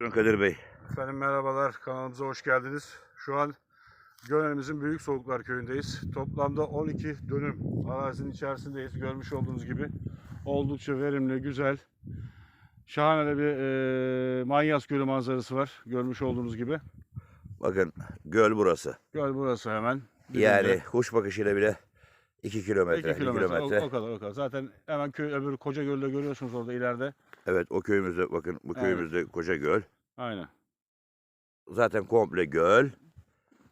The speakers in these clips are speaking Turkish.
Buyurun Kadir Bey. Efendim merhabalar, kanalımıza hoş geldiniz. Şu an Gönel'imizin Büyük Soğuklar Köyü'ndeyiz. Toplamda 12 dönüm arazinin içerisindeyiz. Görmüş olduğunuz gibi oldukça verimli, güzel, şahane bir e, Manyas Gölü manzarası var. Görmüş olduğunuz gibi. Bakın göl burası. Göl burası hemen. Yani kuş bakışıyla bile 2 kilometre. İki iki kilometre, kilometre. O, o kadar o kadar. Zaten hemen köy öbür Koca Göl'de görüyorsunuz orada ileride. Evet o köyümüzde bakın bu Evet. köyümüzde koca göl. Aynen. Zaten komple göl.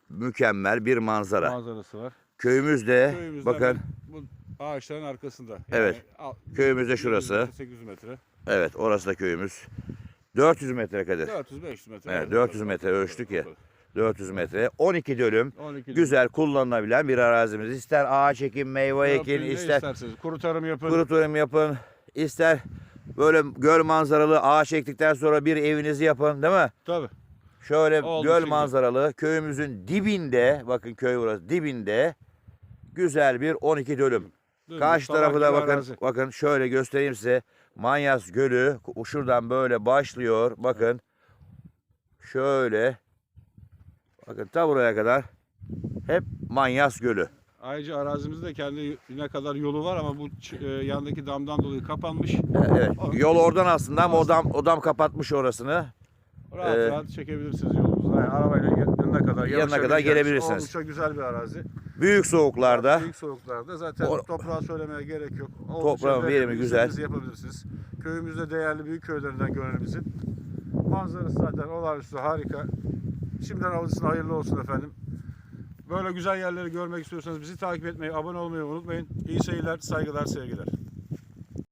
Mükemmel bir manzara. Manzarası var. Köyümüzde Köyümüzde bakın hemen bu ağaçların arkasında. Yani Evet. al- Köyümüzde şurası. 800 metre. evet orası da köyümüz. 400 metre Kadir. 400-500 metre. Evet, var. 400 metre ölçtük ya. 400 metre. 12 dönüm. 12 Güzel kullanılabilen bir arazimiz. İster ağaç ekin, meyve ekin, Yapın, ne ister isterseniz. Kuru tarım yapın. kuru tarım yapın, ister böyle göl manzaralı ağaç ektikten sonra bir evinizi yapın değil mi? Tabii. Şöyle Oldu göl şimdi. manzaralı köyümüzün dibinde bakın köy burası dibinde güzel bir 12 dönüm. Dümdüz, Karşı sabah tarafı da gibi bakın arazi. bakın şöyle göstereyim size. Manyas Gölü şuradan böyle başlıyor. Bakın şöyle bakın ta buraya kadar hep Manyas Gölü. Ayrıca arazimizde kendi ne kadar yolu var ama bu e, yandaki damdan dolayı kapanmış. Evet. O- Yol oradan aslında ama odam odam kapatmış orasını. Rahat Ee, rahat çekebilirsiniz yolumuzu. Yani arabayla yanına kadar Yanına kadar gelebilirsiniz. Oldukça güzel bir arazi. Büyük soğuklarda Büyük soğuklarda zaten O- toprağı söylemeye gerek yok. Oldukça Toprağın verimli, verimi güzel. istediğinizi yapabilirsiniz. Köyümüzde değerli büyük köylerinden Gönel'imizin. Manzarası zaten olağanüstü harika. Şimdiden alıcısına hayırlı olsun efendim. Böyle güzel yerleri görmek istiyorsanız bizi takip etmeyi, abone olmayı unutmayın. İyi seyirler, saygılar, sevgiler.